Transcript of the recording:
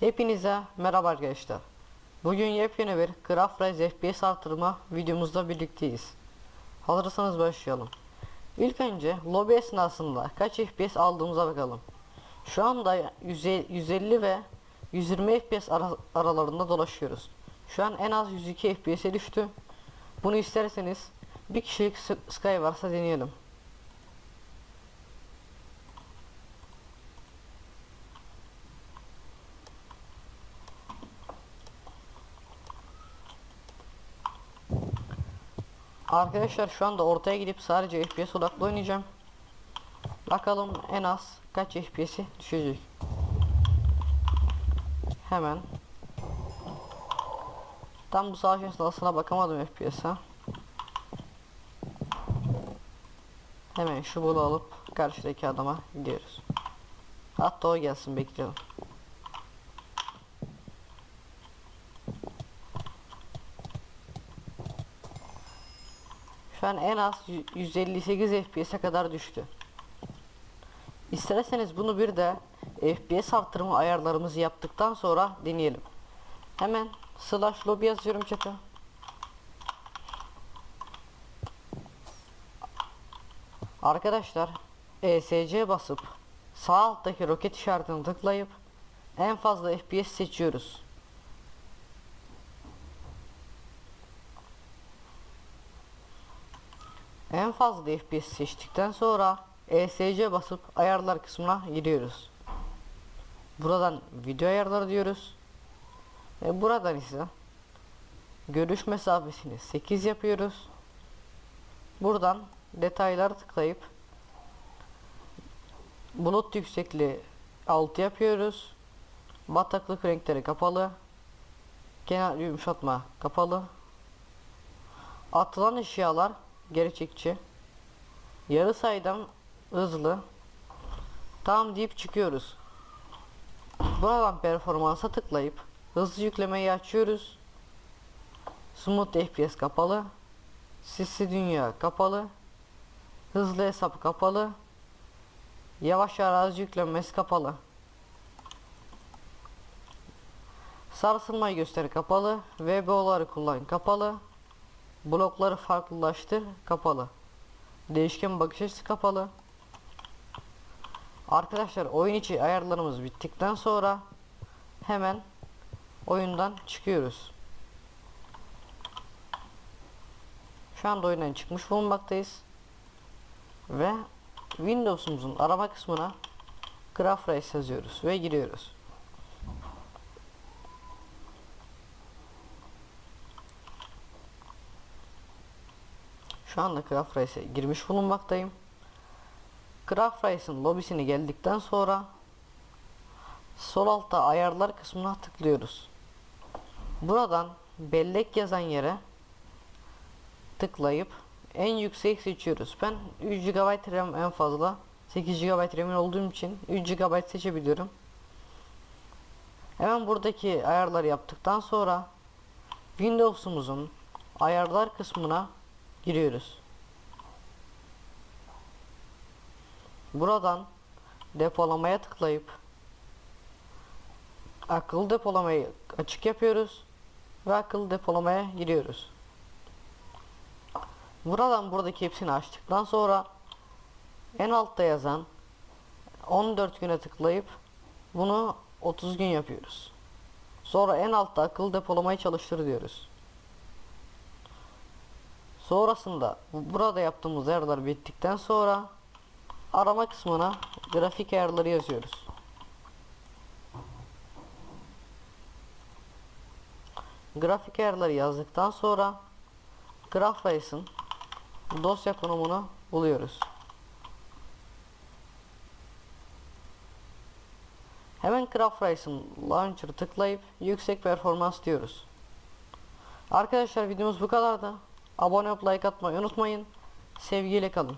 Hepinize merhaba arkadaşlar. Bugün yepyeni bir Craft Rise FPS artırma videomuzda birlikteyiz. Hazırsanız başlayalım. İlk önce lobi esnasında kaç FPS aldığımıza bakalım. Şu anda 150 ve 120 FPS ara- aralarında dolaşıyoruz. Şu an en az 102 FPS'e düştü. Bunu isterseniz bir kişilik Sky varsa deneyelim. Arkadaşlar şu anda ortaya gidip sadece FPS odaklı oynayacağım. Bakalım en az kaç FPS'i düşecek. Hemen. Tam bu savaş esnasına bakamadım FPS'e. Hemen şu bulu alıp karşıdaki adama gidiyoruz. Hatta o gelsin bekliyorum. Şu an en az yü- 158 FPS'e kadar düştü. İsterseniz bunu bir de FPS arttırma ayarlarımızı yaptıktan sonra deneyelim. Hemen slash lobby yazıyorum chat'e. Arkadaşlar ESC basıp sağ alttaki roket işaretini tıklayıp en fazla FPS seçiyoruz. En fazla FPS seçtikten sonra ESC basıp ayarlar kısmına giriyoruz. Buradan video ayarları diyoruz. Ve buradan ise görüş mesafesini 8 yapıyoruz. Buradan detayları tıklayıp bulut yüksekliği 6 yapıyoruz. Bataklık renkleri kapalı. Kenar yumuşatma kapalı. Atılan eşyalar gerçekçi. Yarı sayıdan hızlı. Tam deyip çıkıyoruz. Buradan performansa tıklayıp hızlı yüklemeyi açıyoruz. Smooth FPS kapalı. Sisli dünya kapalı. Hızlı hesap kapalı. Yavaş arazi yüklenmesi kapalı. Sarsılmayı göster kapalı. VBO'ları kullan kapalı. Blokları farklılaştır kapalı. Değişken bakış açısı kapalı. Arkadaşlar oyun içi ayarlarımız bittikten sonra hemen oyundan çıkıyoruz. Şu anda oyundan çıkmış bulunmaktayız. Ve Windows'umuzun arama kısmına Race yazıyoruz ve giriyoruz. Şu anda Craft girmiş bulunmaktayım. Craft Race'ın lobisine geldikten sonra sol altta ayarlar kısmına tıklıyoruz. Buradan bellek yazan yere tıklayıp en yüksek seçiyoruz. Ben 3 GB RAM en fazla 8 GB RAM'in olduğum için 3 GB seçebiliyorum. Hemen buradaki ayarları yaptıktan sonra Windows'umuzun ayarlar kısmına giriyoruz. Buradan depolamaya tıklayıp akıllı depolamayı açık yapıyoruz ve akıllı depolamaya giriyoruz. Buradan buradaki hepsini açtıktan sonra en altta yazan 14 güne tıklayıp bunu 30 gün yapıyoruz. Sonra en altta akıllı depolamayı çalıştır diyoruz. Sonrasında bu- burada yaptığımız ayarlar bittikten sonra arama kısmına grafik ayarları yazıyoruz. Grafik ayarları yazdıktan sonra GraphRace'ın dosya konumunu buluyoruz. Hemen GraphRace'ın launcher'ı tıklayıp yüksek performans diyoruz. Arkadaşlar videomuz bu kadardı. Abone olup like atmayı unutmayın. Sevgiyle kalın.